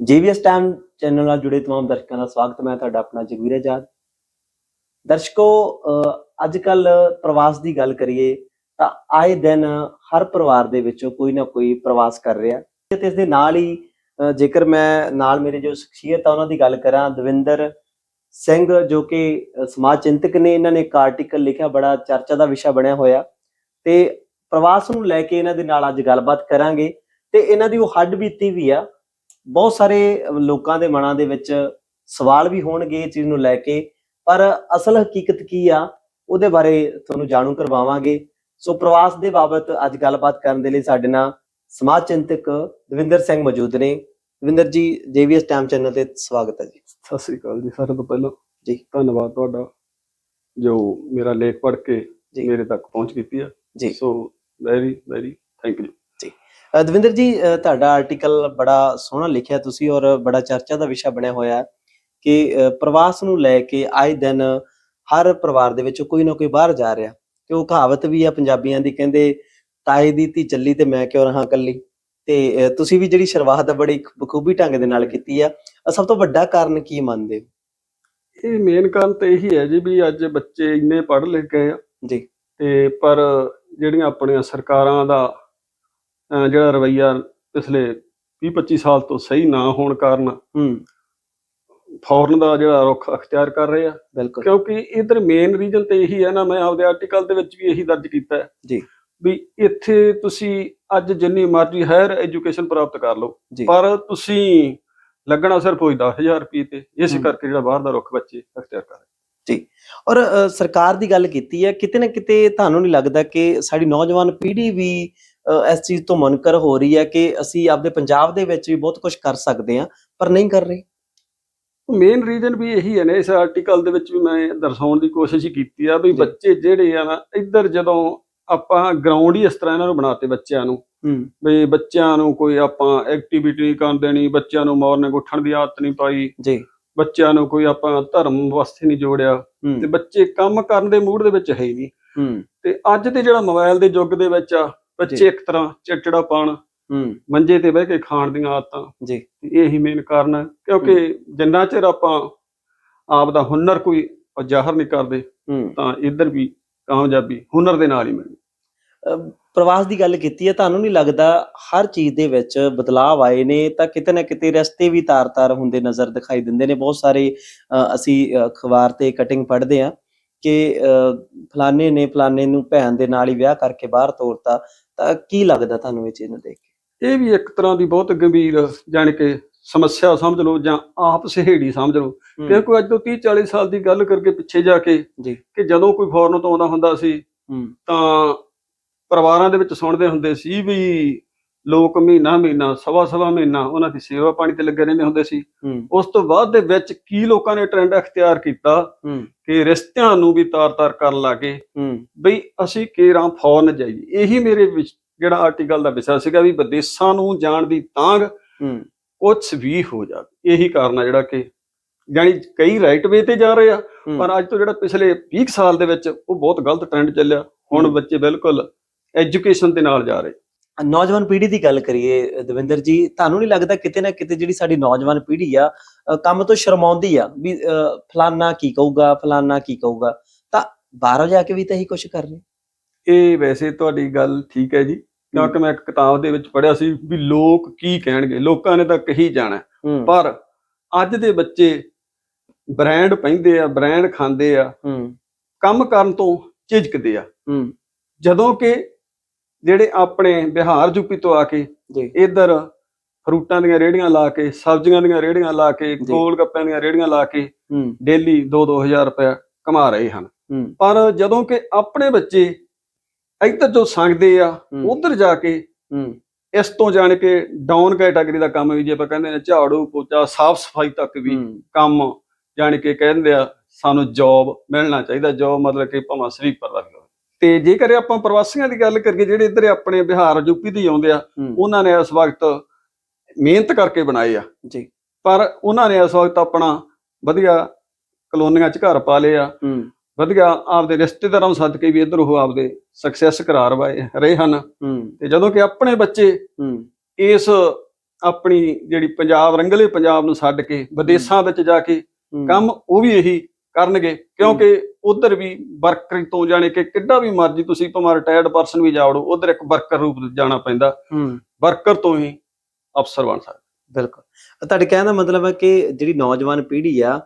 ਜੀਵੀਐਸ time channel ਨਾਲ ਜੁੜੇ तमाम ਦਰਸ਼ਕਾਂ ਦਾ ਸਵਾਗਤ ਮੈਂ ਤੁਹਾਡਾ ਆਪਣਾ ਜਗਵੀਰ ਆਜ਼ਾਦ ਦਰਸ਼ਕੋ ਅੱਜ ਕੱਲ ਪ੍ਰਵਾਸ ਦੀ ਗੱਲ ਕਰੀਏ ਤਾਂ ਆਏ ਦਿਨ ਹਰ ਪਰਿਵਾਰ ਦੇ ਵਿੱਚੋਂ ਕੋਈ ਨਾ ਕੋਈ ਪ੍ਰਵਾਸ ਕਰ ਰਿਹਾ ਤੇ ਇਸ ਦੇ ਨਾਲ ਹੀ ਅ, ਜੇਕਰ ਮੈਂ ਨਾਲ ਮੇਰੇ ਜੋ ਸ਼ਖਸੀਅਤ ਆ ਉਹਨਾਂ ਦੀ ਗੱਲ ਕਰਾਂ ਦਵਿੰਦਰ ਸਿੰਘ ਜੋ ਕਿ ਅ, ਸਮਾਜ ਚਿੰਤਕ ਨੇ ਇਹਨਾਂ ਨੇ ਇੱਕ ਆਰਟੀਕਲ ਲਿਖਿਆ ਬੜਾ ਚਰਚਾ ਦਾ ਵਿਸ਼ਾ ਬਣਿਆ ਹੋਇਆ ਤੇ ਪ੍ਰਵਾਸ ਨੂੰ ਲੈ ਕੇ ਇਹਨਾਂ ਦੇ ਨਾਲ ਅੱਜ ਗੱਲਬਾਤ ਕਰਾਂਗੇ ਤੇ ਇਹਨਾਂ ਦੀ ਉਹ ਹੱਡ ਬੀਤੀ ਵੀ ਆ ਬਹੁਤ ਸਾਰੇ ਲੋਕਾਂ ਦੇ ਮਨਾਂ ਦੇ ਵਿੱਚ ਸਵਾਲ ਵੀ ਹੋਣਗੇ ਇਹ ਚੀਜ਼ ਨੂੰ ਲੈ ਕੇ ਪਰ ਅਸਲ ਹਕੀਕਤ ਕੀ ਆ ਉਹਦੇ ਬਾਰੇ ਤੁਹਾਨੂੰ ਜਾਣੂ ਕਰਵਾਵਾਂਗੇ। ਸੋ ਪ੍ਰਵਾਸ ਦੇ ਬਾਬਤ ਅੱਜ ਗੱਲਬਾਤ ਕਰਨ ਦੇ ਲਈ ਸਾਡੇ ਨਾਲ ਸਮਾਜ ਚਿੰਤਕ ਦਵਿੰਦਰ ਸਿੰਘ ਮੌਜੂਦ ਨੇ। ਦਵਿੰਦਰ ਜੀ ਜੇਵੀਐਸ ਟਾਈਮ ਚੈਨਲ ਤੇ ਸਵਾਗਤ ਹੈ ਜੀ। ਸਤਿ ਸ੍ਰੀ ਅਕਾਲ ਜੀ ਸਾਰਿਆਂ ਤੋਂ ਪਹਿਲਾਂ। ਜੀ। ਧੰਨਵਾਦ ਤੁਹਾਡਾ ਜੋ ਮੇਰਾ ਲੇਖ ਪੜ੍ਹ ਕੇ। ਮੇਰੇ ਤੱਕ ਪਹੁੰਚ ਕੀਤੀ ਹੈ ਜੀ। So very very thank you Davinder ji ਤੁਹਾਡਾ ਆਰਟੀਕਲ ਬੜਾ ਸੋਹਣਾ ਲਿਖਿਆ ਤੁਸੀਂ ਔਰ ਬੜਾ ਚਰਚਾ ਦਾ ਵਿਸ਼ਾ ਬਣਿਆ ਹੋਇਆ ਹੈ ਕਿ ਪ੍ਰਵਾਸ ਨੂੰ ਲੈ ਕੇ ਆਏ ਦਿਨ ਹਰ ਪਰਿਵਾਰ ਦੇ ਵਿੱਚ ਕੋਈ ਨਾ ਕੋਈ ਬਾਹਰ ਜਾ ਰਿਹਾ ਤੇ ਉਹ ਕਹਾਵਤ ਵੀ ਆ ਪੰਜਾਬੀਆਂ ਦੀ ਕਹਿੰਦੇ ਤਾਏ ਦੀ ਧੀ ਚੱਲੀ ਤੇ ਮੈਂ ਕਿਉਂ ਰਹਾ ਕੱਲੀ ਤੇ ਤੁਸੀਂ ਵੀ ਜਿਹੜੀ ਸ਼ੁਰੂਆਤ ਆ ਬੜੀ ਬਖੂਬੀ ਢੰਗ ਦੇ ਨਾਲ ਕੀਤੀ ਆ ਸਭ ਤੋਂ ਵੱਡਾ ਕਾਰਨ ਕੀ ਮੰਨਦੇ ਹੋ? ਇਹ ਮੇਨ ਕਾਰਨ ਤਾਂ ਇਹੀ ਹੈ ਜੀ ਵੀ ਅੱਜ ਬੱਚੇ ਇੰਨੇ ਪੜ੍ਹ ਲਿਖ ਗਏ ਆ। ਜੀ। ਤੇ ਪਰ ਜਿਹੜੀਆਂ ਆਪਣੀਆਂ ਸਰਕਾਰਾਂ ਦਾ ਜਿਹੜਾ ਰਵਈਆ ਪਿਛਲੇ 20 25 ਸਾਲ ਤੋਂ ਸਹੀ ਨਾ ਹੋਣ ਕਾਰਨ ਹੂੰ। ਫੌਰਨ ਦਾ ਜਿਹੜਾ ਰੁਖ ਅਖਤਿਆਰ ਕਰ ਰਹੇ ਆ। ਬਿਲਕੁਲ। ਕਿਉਂਕਿ ਇਧਰ ਮੇਨ ਰੀਜਨ ਤੇ ਇਹੀ ਹੈ ਨਾ ਮੈਂ ਆਪਦੇ ਆਰਟੀਕਲ ਦੇ ਵਿੱਚ ਵੀ ਇਹੀ ਦਰਜ ਕੀਤਾ ਹੈ। ਜੀ। ਵੀ ਇੱਥੇ ਤੁਸੀਂ ਅੱਜ ਜਿੰਨੀ ਮਰਜ਼ੀ ਹਾਇਰ ਐਜੂਕੇਸ਼ਨ ਪ੍ਰਾਪਤ ਕਰ ਲਓ ਜੀ। ਪਰ ਤੁਸੀਂ ਲੱਗਣਾ ਸਿਰਫ ਕੋਈ 10000 ਰੁਪਏ ਤੇ ਇਸੇ। ਕਰਕੇ ਜਿਹੜਾ ਬਾਹਰ ਦਾ ਰੁਖ ਬੱਚੇ ਅਖਤਿਆਰ ਕਰ ਰਹੇ ਔਰ ਅ, ਸਰਕਾਰ ਦੀ ਗੱਲ ਕੀਤੀ ਹੈ ਕਿਤੇ ਨਾ ਕਿਤੇ ਤੁਹਾਨੂੰ ਨਹੀਂ ਲੱਗਦਾ ਕਿ ਸਾਡੀ ਨੌਜਵਾਨ ਪੀੜ੍ਹੀ ਵੀ ਇਸ ਚੀਜ਼ ਤੋਂ ਮੁਨਕਰ ਹੋ ਰਹੀ ਹੈ ਕਿ ਅਸੀਂ ਆਪਦੇ ਪੰਜਾਬ ਦੇ ਵਿੱਚ ਵੀ ਬਹੁਤ ਕੁਝ ਕਰ ਸਕਦੇ ਹਾਂ ਪਰ ਨਹੀਂ ਕਰ ਰਹੇ। ਮੇਨ ਰੀਜ਼ਨ ਵੀ ਇਹੀ ਹੈ ਨੇ ਇਸ ਆਰਟੀਕਲ ਦੇ ਵਿੱਚ ਵੀ ਮੈਂ ਦਰਸਾਉਣ ਦੀ ਕੋਸ਼ਿਸ਼ ਕੀਤੀ ਆ ਵੀ। ਬੱਚੇ ਜਿਹੜੇ ਆ ਨਾ ਇੱਧਰ ਜਦੋਂ ਆਪਾਂ ਗਰਾਊਂਡ ਹੀ ਇਸ ਤਰ੍ਹਾਂ ਇਹਨਾਂ ਨੂੰ ਬਣਾਤੇ ਬੱਚਿਆਂ ਨੂੰ। ਵੀ ਬੱਚਿਆਂ ਨੂੰ ਕੋਈ ਆਪਾਂ ਐਕਟੀਵਿਟੀ ਨਹੀਂ ਕਰਨ ਦੇਣੀ ਬੱਚਿਆਂ ਨੂੰ ਮਾਰਨਿੰਗ ਉੱਠਣ ਦੀ ਆਦਤ ਨਹੀਂ ਪਾਈ। ਜੀ। ਬੱਚਿਆਂ ਨੂੰ ਕੋਈ ਆਪਾਂ ਧਰਮ ਵਾਸਤੇ ਨਹੀਂ ਜੋੜਿਆ। ਤੇ ਬੱਚੇ ਕੰਮ ਕਰਨ ਦੇ ਮੂਡ ਦੇ ਵਿੱਚ ਹੈ ਹੀ ਨਹੀਂ। ਹੂੰ। ਤੇ ਅੱਜ ਦੇ ਜਿਹੜਾ ਮੋਬਾਈਲ ਦੇ ਯੁੱਗ ਦੇ ਵਿੱਚ ਆ ਬੱਚੇ। ਇੱਕ ਤਰ੍ਹਾਂ ਚਿੜਚਿੜਾਪਣ ਹੂੰ। ਮੰਜੇ ਤੇ ਬਹਿ ਕੇ ਖਾਣ ਦੀਆਂ ਆਦਤਾਂ। ਜੀ। ਇਹੀ ਮੇਨ ਕਾਰਨ ਹੈ ਕਿਉਂਕਿ ਜਿੰਨਾ ਚਿਰ ਆਪਾਂ ਆਪ ਦਾ ਹੁਨਰ ਕੋਈ ਜ਼ਾਹਰ ਨਹੀਂ ਕਰਦੇ ਹੂੰ। ਤਾਂ ਇੱਧਰ ਵੀ ਕਾਮਯਾਬੀ ਹੁਨਰ ਦੇ ਨਾਲ ਹੀ ਮਿਲਣੀ ਅ, ਪ੍ਰਵਾਸ ਦੀ ਗੱਲ ਕੀਤੀ ਹੈ ਤੁਹਾਨੂੰ ਨਹੀਂ ਲੱਗਦਾ ਹਰ ਚੀਜ਼ ਦੇ ਵਿੱਚ ਬਦਲਾਅ ਆਏ ਨੇ ਤਾਂ ਕਿਤੇ ਨਾ ਕਿਤੇ ਰਸਤੇ ਵੀ ਤਾਰ-ਤਾਰ ਹੁੰਦੇ ਨਜ਼ਰ ਦਿਖਾਈ ਦਿੰਦੇ ਨੇ। ਬਹੁਤ ਸਾਰੇ ਅਸੀਂ ਅਖਬਾਰ ਤੇ ਕਟਿੰਗ ਪੜ੍ਹਦੇ ਆ ਕਿ ਫਲਾਣੇ ਨੇ ਫਲਾਣੇ ਨੂੰ ਭੈਣ ਦੇ ਨਾਲ ਹੀ ਵਿਆਹ ਕਰਕੇ ਬਾਹਰ ਤੋਰਤਾ ਤਾਂ ਕੀ ਲੱਗਦਾ ਤੁਹਾਨੂੰ ਇਹ ਚੀਜ਼ ਨੂੰ ਦੇਖ ਕੇ? ਇਹ ਵੀ ਇੱਕ ਤਰ੍ਹਾਂ ਦੀ ਬਹੁਤ ਗੰਭੀਰ ਜਾਣੀ ਕਿ ਸਮੱਸਿਆ ਸਮਝ ਲਓ ਜਾਂ ਆਪ ਸਹੇੜੀ ਸਮਝ ਲਓ। ਹੂੰ, ਕਿਉਂਕਿ ਅੱਜ ਤੋਂ 30 40 ਸਾਲ ਦੀ ਗੱਲ ਕਰਕੇ ਪਿੱਛੇ ਜਾ ਕੇ ਜੀ। ਕਿ ਜਦੋਂ ਕੋਈ ਫੋਰਨ ਤੋਂ ਆਉਂਦਾ ਹੁੰਦਾ ਸੀ ਤਾਂ ਪਰਿਵਾਰਾਂ ਦੇ ਵਿੱਚ ਸੁਣਦੇ ਹੁੰਦੇ ਸੀ ਵੀ ਲੋਕ ਮਹੀਨਾ ਮਹੀਨਾ ਸਵਾ ਸਵਾ ਮਹੀਨਾ ਉਹਨਾਂ ਦੀ ਸੇਵਾ ਪਾਣੀ ਤੇ ਲੱਗੇ ਰਹਿੰਦੇ ਹੁੰਦੇ ਸੀ। ਉਸ ਤੋਂ ਬਾਅਦ ਦੇ ਵਿੱਚ ਕੀ ਲੋਕਾਂ ਨੇ ਟ੍ਰੈਂਡ ਅਖਤਿਆਰ ਕੀਤਾ? ਕਿ ਰਿਸ਼ਤਿਆਂ ਨੂੰ ਵੀ ਤਾਰ-ਤਾਰ ਕਰਨ ਲੱਗੇ। ਬਈ ਅਸੀਂ ਕੇਰਾਂ ਫੌਰਨ ਜਾਈਏ। ਇਹੀ ਮੇਰੇ ਵਿੱਚ ਜਿਹੜਾ ਆਰਟੀਕਲ ਦਾ ਵਿਸ਼ਾ ਸੀਗਾ ਵੀ ਵਿਦੇਸ਼ਾਂ ਨੂੰ ਜਾਣ ਦੀ ਤਾਂਗ ਕੁਝ ਵੀ ਹੋ ਜਾਵੇ। ਇਹੀ ਕਾਰਨ ਆ ਜਿਹੜਾ ਕਿ ਜਾਨੀ ਕਈ ਰਾਈਟ ਵੇ ਤੇ ਜਾ ਰਹੇ ਆ। ਪਰ ਅੱਜ ਤੋਂ ਜਿਹੜਾ ਪਿਛਲੇ 20 ਸਾਲ ਦੇ ਵਿੱਚ ਉਹ ਬਹੁਤ ਗਲਤ ਟ੍ਰੈਂਡ ਚੱਲਿਆ। ਹੁਣ। ਬੱਚੇ ਬਿਲਕੁਲ ਐਜੂਕੇਸ਼ਨ ਦੇ ਨਾਲ ਜਾ ਰਹੇ। ਨੌਜਵਾਨ ਪੀੜ੍ਹੀ ਦੀ ਗੱਲ ਕਰੀਏ ਦਵਿੰਦਰ ਜੀ ਤੁਹਾਨੂੰ ਨਹੀਂ ਲੱਗਦਾ ਕਿਤੇ ਨਾ ਕਿਤੇ ਜਿਹੜੀ ਸਾਡੀ ਨੌਜਵਾਨ ਪੀੜ੍ਹੀ ਆ ਅ, ਕੰਮ ਤੋਂ ਸ਼ਰਮਾਉਂਦੀ ਆ ਵੀ ਅ, ਫਲਾਨਾ ਕੀ ਕਹੂਗਾ ਫਲਾਨਾ ਕੀ ਕਹੂਗਾ? ਤਾਂ ਬਾਹਰੋਂ ਜਾ ਕੇ ਵੀ ਤਾਂ ਇਹੀ ਕੁਝ ਕਰ ਰਹੇ? ਇਹ ਵੈਸੇ ਤੁਹਾਡੀ ਗੱਲ ਠੀਕ ਹੈ ਜੀ। ਕਿਉਂਕਿ ਮੈਂ ਇੱਕ ਕਿਤਾਬ ਦੇ ਵਿੱਚ ਪੜ੍ਹਿਆ ਸੀ ਵੀ ਲੋਕ ਕੀ ਕਹਿਣਗੇ। ਲੋਕਾਂ ਨੇ ਤਾਂ ਕਹੀ ਜਾਣਾ। ਹੂੰ। ਪਰ ਅੱਜ ਦੇ ਬੱਚੇ ਬ੍ਰਾਂਡ ਪਹਿਨਦੇ ਆ ਬ੍ਰਾਂਡ ਖਾਂਦੇ ਆ। ਹੂੰ। ਕੰਮ ਕਰਨ ਤੋਂ ਝਿਜਕਦੇ ਆ। ਹੂੰ। ਜਦੋਂ ਕਿ ਜਿਹੜੇ ਆਪਣੇ ਬਿਹਾਰ ਯੂਪੀ ਤੋਂ ਆ ਕੇ ਜੀ। ਇੱਧਰ ਫਰੂਟਾਂ ਦੀਆਂ ਰੇੜੀਆਂ ਲਾ ਕੇ ਸਬਜ਼ੀਆਂ ਦੀਆਂ ਰੇੜੀਆਂ ਲਾ ਕੇ। ਗੋਲ ਗੱਪਿਆਂ ਦੀਆਂ ਰੇੜੀਆਂ ਲਾ ਕੇ ਡੇਲੀ 2-2000 ਰੁਪਏ ਕਮਾ ਰਹੇ ਹਨ। ਪਰ ਜਦੋਂ ਕਿ ਆਪਣੇ ਬੱਚੇ ਇੱਧਰ ਜੋ ਸੰਗਦੇ ਆ ਉਧਰ ਜਾ ਕੇ ਇਸ ਤੋਂ ਜਾਣ ਕੇ ਡਾਊਨ ਕੈਟਾਗਰੀ ਦਾ ਕੰਮ ਵੀ ਜੇ ਆਪਾਂ ਕਹਿੰਦੇ ਨੇ ਝਾੜੂ ਪੋਚਾ ਸਾਫ਼ ਸਫ਼ਾਈ ਤੱਕ ਵੀ ਕੰਮ ਜਾਣ ਕੇ ਕਹਿੰਦੇ ਆ ਸਾਨੂੰ ਜੌਬ ਮਿਲਣਾ ਚਾਹੀਦਾ। ਜੌਬ ਮਤਲਬ ਕਿ ਭਾਵੇਂ ਸਲੀਪਰ ਦਾ ਵੀ ਤੇ ਜੇਕਰ ਆਪਾਂ ਪ੍ਰਵਾਸੀਆਂ ਦੀ ਗੱਲ ਕਰੀਏ ਜਿਹੜੇ ਇੱਧਰ ਆਪਣੇ ਬਿਹਾਰ ਯੂਪੀ ਦੇ ਆਉਂਦੇ ਆ ਉਹਨਾਂ ਨੇ ਇਸ ਵਕਤ ਮਿਹਨਤ ਕਰਕੇ ਬਣਾਏ ਆ। ਜੀ। ਪਰ ਉਹਨਾਂ ਨੇ ਇਸ ਵਕਤ ਆਪਣਾ ਵਧੀਆ ਕਲੋਨੀਆਂ 'ਚ ਘਰ ਪਾ ਲਏ ਆ। ਵਧੀਆ ਆਪਦੇ ਰਿਸ਼ਤੇਦਾਰਾਂ ਨੂੰ ਸੱਦ ਕੇ ਵੀ ਇੱਧਰ ਉਹ ਆਪਦੇ ਸਕਸੈਸ ਕਰਾ ਰਵਾਏ ਰਹੇ ਹਨ। ਤੇ ਜਦੋਂ ਕਿ ਆਪਣੇ ਬੱਚੇ ਇਸ ਆਪਣੀ ਜਿਹੜੀ ਪੰਜਾਬ ਰੰਗਲੇ ਪੰਜਾਬ ਨੂੰ ਛੱਡ ਕੇ ਵਿਦੇਸ਼ਾਂ ਵਿੱਚ ਜਾ ਕੇ ਕੰਮ ਉਹ ਵੀ ਇਹੀ ਕਰਨਗੇ ਕਿਉਂਕਿ ਉਧਰ ਵੀ ਵਰਕਰ ਤੋਂ ਜਾਣੇ ਕਿ ਕਿੱਡਾ ਵੀ ਮਰਜ਼ੀ ਤੁਸੀਂ ਭਾਵੇਂ ਰਿਟਾਇਰਡ ਪਰਸਨ ਵੀ ਜਾਵੜੋ ਉਧਰ ਇੱਕ ਵਰਕਰ ਰੂਪ ਜਾਣਾ ਪੈਂਦਾ। ਵਰਕਰ ਤੋਂ ਹੀ ਅਫਸਰ ਬਣ ਸਕਦਾ। ਬਿਲਕੁਲ। ਤੁਹਾਡੇ ਕਹਿਣ ਦਾ ਮਤਲਬ ਹੈ ਕਿ ਜਿਹੜੀ ਨੌਜਵਾਨ ਪੀੜ੍ਹੀ ਆ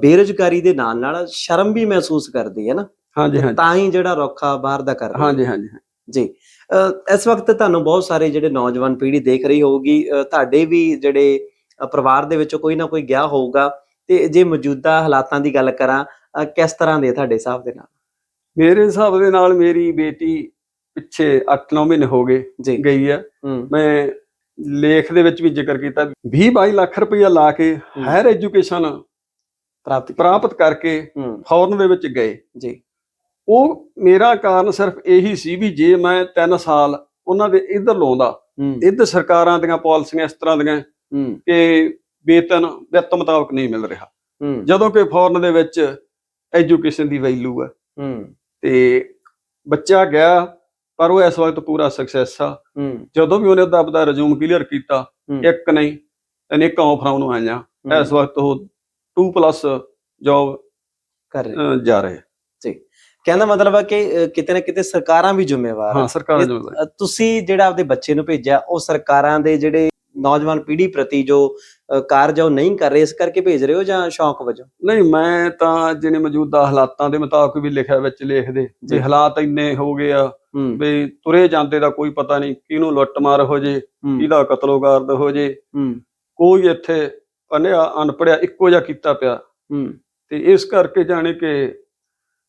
ਬੇਰੁਜ਼ਗਾਰੀ ਦੇ ਨਾਲ ਨਾਲ ਸ਼ਰਮ ਵੀ ਮਹਿਸੂਸ ਕਰਦੀ ਹੈ ਨਾ? ਹਾਂਜੀ ਹਾਂਜੀ। ਤਾਂ ਹੀ ਜਿਹੜਾ ਰੋਖਾ ਬਾਹਰ ਦਾ ਕਰ ਰਹੀ। ਹਾਂਜੀ ਹਾਂਜੀ ਜੀ। ਇਸ ਵਕਤ ਤੁਹਾਨੂੰ ਬਹੁਤ ਸਾਰੇ ਜਿਹੜੇ ਨੌਜਵਾਨ ਪੀੜ੍ਹੀ ਦੇਖ ਰਹੀ ਹੋਊਗੀ ਤੁਹਾਡੇ ਵੀ ਜਿਹੜੇ ਪਰਿਵਾਰ ਦੇ ਵਿੱਚੋਂ ਕੋਈ ਨਾ ਕੋਈ ਗਿਆ ਹੋਊਗਾ। ਤੇ ਜੇ ਮੌਜੂਦਾ ਹਾਲਾਤਾਂ ਦੀ ਗੱਲ ਕਰਾਂ ਅ, ਕਿਸ ਤਰ੍ਹਾਂ ਦੇ ਤੁਹਾਡੇ ਹਿਸਾਬ ਦੇ ਨਾਲ? ਮੇਰੇ ਹਿਸਾਬ ਦੇ ਨਾਲ ਮੇਰੀ ਬੇਟੀ ਪਿੱਛੇ 8-9 ਮਹੀਨੇ ਹੋ ਗਏ ਜੀ। ਗਈ ਹੈ ਹੂੰ। ਮੈਂ ਲੇਖ ਦੇ ਵਿੱਚ ਵੀ ਜ਼ਿਕਰ ਕੀਤਾ 20-22 ਲੱਖ ਰੁਪਈਆ ਲਾ ਕੇ ਹੂੰ। ਹਾਇਰ ਐਜੂਕੇਸ਼ਨ ਪ੍ਰਾਪਤ ਕੀਤੀ। ਪ੍ਰਾਪਤ ਕਰਕੇ ਹੂੰ। ਫੌਰਨ ਦੇ ਵਿੱਚ ਗਏ। ਜੀ। ਉਹ ਮੇਰਾ ਕਾਰਨ ਸਿਰਫ ਇਹੀ ਸੀ ਵੀ ਜੇ ਮੈਂ 3 ਸਾਲ ਉਹਨਾਂ ਦੇ ਇੱਧਰ ਲਾਉਂਦਾ ਹੂੰ। ਇੱਧਰ ਸਰਕਾਰਾਂ ਦੀਆਂ ਪਾਲਿਸੀਆਂ ਇਸ ਤਰ੍ਹਾਂ ਦੀਆਂ ਹੂੰ। ਕਿ ਵੇਤਨ ਵਿੱਤ ਮੁਤਾਬਕ ਨਹੀਂ ਮਿਲ ਰਿਹਾ। ਜਦੋਂ ਕਿ ਫੌਰਨ ਦੇ ਵਿੱਚ ਐਜੂਕੇਸ਼ਨ ਦੀ ਵੈਲਿਊ ਹੈ। ਹੂੰ। ਤੇ ਬੱਚਾ ਗਿਆ ਪਰ ਉਹ ਇਸ ਵਕਤ ਪੂਰਾ ਸਕਸੈਸ ਆ। ਜਦੋਂ ਵੀ ਉਹਨੇ ਉਹਦਾ ਆਪਦਾ ਰਿਜ਼ਿਊਮ ਕਲੀਅਰ ਕੀਤਾ। ਇੱਕ ਨਹੀਂ ਅਨੇਕਾਂ ਆਫਰਾਂ ਉਹਨੂੰ ਆਈਆਂ। ਇਸ ਵਕਤ ਉਹ 2+ ਜੌਬ ਕਰ ਰਹੇ। ਜਾ ਰਹੇ। ਕਹਿੰਦਾ ਮਤਲਬ ਹੈ ਕਿ ਕਿਤੇ ਨਾ ਕਿਤੇ ਸਰਕਾਰਾਂ ਵੀ ਜ਼ਿੰਮੇਵਾਰ ਹਾਂ ਸਰਕਾਰ ਜ਼ਿੰਮੇਵਾਰ ਤੁਸੀਂ ਜਿਹੜਾ ਆਪਦੇ ਬੱਚੇ ਨੂੰ ਭੇਜਿਆ ਉਹ ਸਰਕਾਰਾਂ ਦੇ ਜਿਹੜੇ ਨੌਜਵਾਨ ਪੀੜ੍ਹੀ ਪ੍ਰਤੀ ਜੋ ਕਾਰਜ ਉਹ ਨਹੀਂ ਕਰ ਰਹੇ ਇਸ ਕਰਕੇ ਭੇਜ ਰਹੇ ਹੋ ਜਾਂ ਸ਼ੌਕ ਵਜੋਂ? ਨਹੀਂ ਮੈਂ ਤਾਂ ਜਿਹਨੇ ਮੌਜੂਦਾ ਹਾਲਾਤਾਂ ਦੇ ਮੁਤਾਬਕ ਵੀ ਲਿਖਿਆ ਵਿੱਚ ਲਿਖਦੇ ਜੀ। ਹਾਲਾਤ ਇੰਨੇ ਹੋ ਗਏ ਆ ਵੀ ਤੁਰੇ ਜਾਂਦੇ ਦਾ ਕੋਈ ਪਤਾ ਨਹੀਂ ਕਿਹਨੂੰ ਲੁੱਟਮਾਰ ਹੋ ਜੇ ਕਿਹਦਾ ਕਤਲੋਗਾਰਦ ਹੋ ਜੇ। ਕੋਈ ਇੱਥੇ ਪਨਿਆ ਅਨਪੜਿਆ ਇੱਕੋ ਜਿਹਾ ਕੀਤਾ ਪਿਆ। ਤੇ ਇਸ ਕਰਕੇ ਜਾਣੇ ਕਿ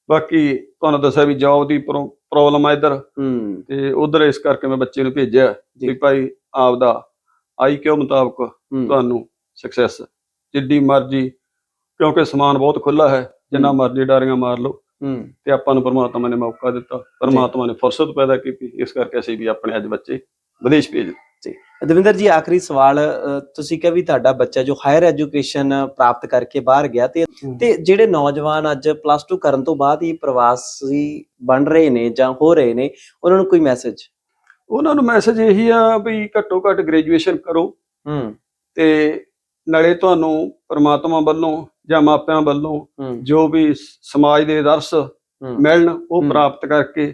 ਬਾਕੀ ਤੁਹਾਨੂੰ ਦੱਸਿਆ ਵੀ ਜੌਬ ਦੀ ਪ੍ਰੋਬਲਮ ਆ ਇੱਧਰ। ਤੇ ਉਧਰ ਇਸ ਕਰਕੇ ਮੈਂ ਬੱਚੇ ਨੂੰ ਭੇਜਿਆ। ਵੀ ਭਾਈ ਆਪਦਾ ਆਈ ਕਿਉ ਮੁਤਾਬਕ ਤੁਹਾਨੂੰ ਸਕਸੈਸ ਜਿੱਡੀ ਮਰਜ਼ੀ ਕਿਉਂਕਿ ਸਮਾਨ ਬਹੁਤ ਖੁੱਲਾ ਹੈ ਜਿੰਨਾ। ਮਰਜ਼ੀ ਡਾਰੀਆਂ ਮਾਰ ਲਓ। ਹੂੰ। ਤੇ ਆਪਾਂ ਨੂੰ ਪਰਮਾਤਮਾ ਨੇ ਮੌਕਾ ਦਿੱਤਾ। ਪਰਮਾਤਮਾ ਨੇ ਫੁਰਸਤ ਪੈਦਾ ਕੀਤੀ ਇਸ ਕਰਕੇ ਅਸੀਂ ਵੀ ਆਪਣੇ ਅੱਜ ਬੱਚੇ ਵਿਦੇਸ਼ ਭੇਜ ਦਿੱਤੇ। ਦਵਿੰਦਰ ਜੀ ਆਖਰੀ ਸਵਾਲ ਤੁਸੀਂ ਕਿਹਾ ਵੀ ਤੁਹਾਡਾ ਬੱਚਾ ਜੋ ਹਾਇਰ ਐਜੂਕੇਸ਼ਨ ਪ੍ਰਾਪਤ ਕਰਕੇ ਬਾਹਰ ਗਿਆ ਤੇ ਤੇ ਜਿਹੜੇ ਨੌਜਵਾਨ ਅੱਜ ਪਲੱਸ 2 ਕਰਨ ਤੋਂ ਬਾਅਦ ਹੀ ਪ੍ਰਵਾਸੀ ਬਣ ਰਹੇ ਨੇ ਜਾਂ ਹੋ ਰਹੇ ਨੇ ਉਹਨਾਂ ਨੂੰ ਕੋਈ ਮੈਸੇਜ ਉਹਨਾਂ ਨੂੰ ਮੈਸੇਜ ਇਹੀ ਆ ਵੀ ਘੱਟੋ ਘੱਟ ਗ੍ਰੈਜੂਏਸ਼ਨ ਕਰੋ। ਹੂੰ। ਤੇ ਨਾਲੇ ਤੁਹਾਨੂੰ ਪਰਮਾਤਮਾ ਵੱਲੋਂ ਜਾਂ ਮਾਪਿਆਂ ਵੱਲੋਂ ਜੋ ਵੀ ਸਮਾਜ ਦੇ ਆਦਰਸ਼ ਮਿਲਣ ਉਹ। ਪ੍ਰਾਪਤ ਕਰਕੇ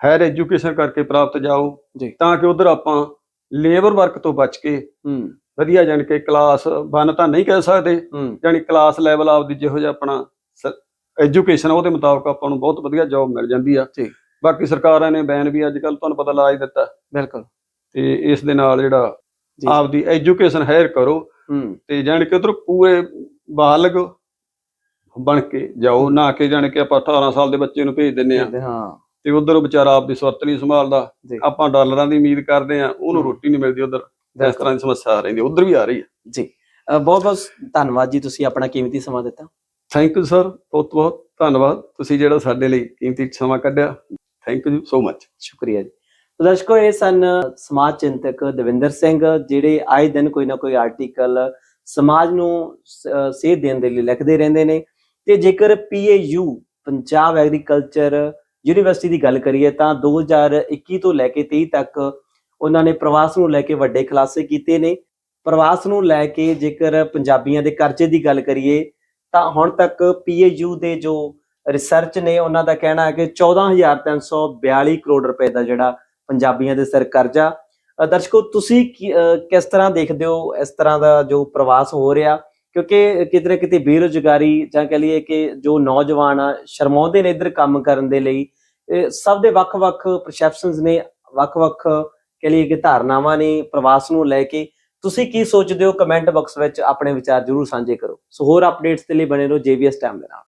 ਹਾਇਰ ਐਜੂਕੇਸ਼ਨ ਕਰਕੇ ਪ੍ਰਾਪਤ ਜਾਓ। ਤਾਂ ਕਿ ਉਧਰ ਆਪਾਂ ਲੇਬਰ ਵਰਕ ਤੋਂ ਬਚ ਕੇ ਵਧੀਆ ਜਾਣ ਕੇ ਕਲਾਸ ਬਨ ਤਾਂ ਨਹੀਂ ਕਹਿ ਸਕਦੇ ਜਾਨੀ ਕਲਾਸ ਲੈਵਲ ਆਪਦੀ ਜਿਹੋ ਜਿਹਾ ਆਪਣਾ ਐਜੂਕੇਸ਼ਨ ਉਹਦੇ ਮੁਤਾਬਕ ਆਪਾਂ ਨੂੰ ਬਹੁਤ ਵਧੀਆ ਜੌਬ ਮਿਲ ਜਾਂਦੀ ਆ। ਬਾਕੀ ਸਰਕਾਰਾਂ ਨੇ ਬੈਨ ਵੀ ਅੱਜ ਕੱਲ ਤੁਹਾਨੂੰ ਪਤਾ ਲਾ ਹੀ ਦਿੱਤਾ ਬਿਲਕੁਲ ਤੇ ਇਸ ਦੇ ਨਾਲ ਜਿਹੜਾ। ਆਪਦੀ ਐਜੂਕੇਸ਼ਨ ਹਾਇਰ ਕਰੋ ਤੇ ਜਾਣ ਕੇ ਉਧਰ ਪੂਰੇ ਬਾਲਗ ਬਣ ਕੇ ਜਾਓ ਨਾ ਕਿ ਜਾਣ ਕੇ ਆਪਾਂ 18 ਸਾਲ ਦੇ ਬੱਚੇ ਨੂੰ ਭੇਜ ਦਿੰਨੇ ਆ ਹਾਂ। ਤੇ ਉਧਰ ਉਹ ਵਿਚਾਰਾ ਆਪਦੀ ਸੁਰਤ ਨਹੀਂ ਸੰਭਾਲਦਾ। ਆਪਾਂ ਡਾਲਰਾਂ ਦੀ ਉਮੀਦ ਕਰਦੇ ਆ ਉਹਨੂੰ। ਰੋਟੀ ਨਹੀਂ ਮਿਲਦੀ ਉਧਰ। ਇਸ ਤਰ੍ਹਾਂ ਦੀ ਸਮੱਸਿਆ ਆ ਰਹੀ ਹੈ ਉਧਰ ਵੀ ਆ ਰਹੀ ਹੈ। ਜੀ। ਬਹੁਤ ਬਹੁਤ ਧੰਨਵਾਦ ਜੀ ਤੁਸੀਂ ਆਪਣਾ ਕੀਮਤੀ ਸਮਾਂ ਦਿੱਤਾ। ਥੈਂਕ ਯੂ ਸਰ ਬਹੁਤ ਬਹੁਤ ਧੰਨਵਾਦ। ਤੁਸੀਂ ਜਿਹੜਾ ਸਾਡੇ ਲਈ ਕੀਮਤੀ ਸਮਾਂ ਕੱਢਿਆ। ਥੈਂਕ ਯੂ ਸੋ ਮਚ ਸ਼ੁਕਰੀਆ ਜੀ। ਦਰਸ਼ਕੋ, ਇਹ ਸਨ ਸਮਾਜ ਚਿੰਤਕ ਦਵਿੰਦਰ ਸਿੰਘ, ਜਿਹੜੇ ਆਏ ਦਿਨ ਕੋਈ ਨਾ ਕੋਈ ਆਰਟੀਕਲ ਸਮਾਜ ਨੂੰ ਸੇਧ ਦੇਣ ਦੇ ਲਈ ਲਿਖਦੇ ਰਹਿੰਦੇ ਨੇ। ਤੇ ਜੇਕਰ ਪੀਏਯੂ ਪੰਜਾਬ ਐਗਰੀਕਲਚਰ ਯੂਨੀਵਰਸਿਟੀ ਦੀ ਗੱਲ ਕਰੀਏ, ਤਾਂ 2021 ਤੋਂ ਲੈ ਕੇ 23 ਤੱਕ ਉਹਨਾਂ ਨੇ ਪ੍ਰਵਾਸ ਨੂੰ ਲੈ ਕੇ ਵੱਡੇ ਖੁਲਾਸੇ ਕੀਤੇ ਨੇ। ਪ੍ਰਵਾਸ ਨੂੰ ਲੈ ਕੇ ਜੇਕਰ ਪੰਜਾਬੀਆਂ ਦੇ ਕਰਜ਼ੇ ਦੀ ਗੱਲ ਕਰੀਏ, ਤਾਂ ਹੁਣ ਤੱਕ ਪੀਏਯੂ ਦੇ ਜੋ ਰਿਸਰਚ ਨੇ, ਉਹਨਾਂ ਦਾ ਕਹਿਣਾ ਹੈ ਕਿ 14342 ਕਰੋੜ ਰੁਪਏ ਦਾ ਜਿਹੜਾ ਪੰਜਾਬੀਆਂ ਦੇ ਸਿਰ ਕਰਜ਼ਾ। ਦਰਸ਼ਕੋ, ਤੁਸੀਂ ਕਿਸ ਤਰ੍ਹਾਂ ਦੇਖਦੇ ਹੋ ਇਸ ਤਰ੍ਹਾਂ ਦਾ ਜੋ ਪ੍ਰਵਾਸ ਹੋ ਰਿਹਾ? ਕਿਉਂਕਿ ਕਿਤੇ ਨਾ ਕਿਤੇ ਬੇਰੁਜ਼ਗਾਰੀ ਜਾਂ ਕਹ ਲਈਏ ਕਿ ਜੋ ਨੌਜਵਾਨ ਆ, ਸ਼ਰਮਾਉਂਦੇ ਨੇ ਇੱਧਰ ਕੰਮ ਕਰਨ ਦੇ ਲਈ ਇਹ ਸਭ ਦੇ ਵੱਖ-ਵੱਖ ਪਰਸੈਪਸ਼ਨਸ ਨੇ, ਵੱਖ-ਵੱਖ ਕਹ ਲਈਏ ਕਿ ਧਾਰਨਾਵਾਂ ਨੇ ਪ੍ਰਵਾਸ ਨੂੰ ਲੈ ਕੇ। ਤੁਸੀਂ ਕੀ ਸੋਚਦੇ ਹੋ? ਕਮੈਂਟ ਬਾਕਸ ਵਿੱਚ ਆਪਣੇ ਵਿਚਾਰ ਜਰੂਰ ਸਾਂਝੇ ਕਰੋ। ਸੋ ਹੋਰ ਅਪਡੇਟਸ ਦੇ ਲਈ ਬਣੇ ਰਹੋ ਜੇਵੀਐਸ ਟਾਈਮ ਦੇ ਨਾਲ।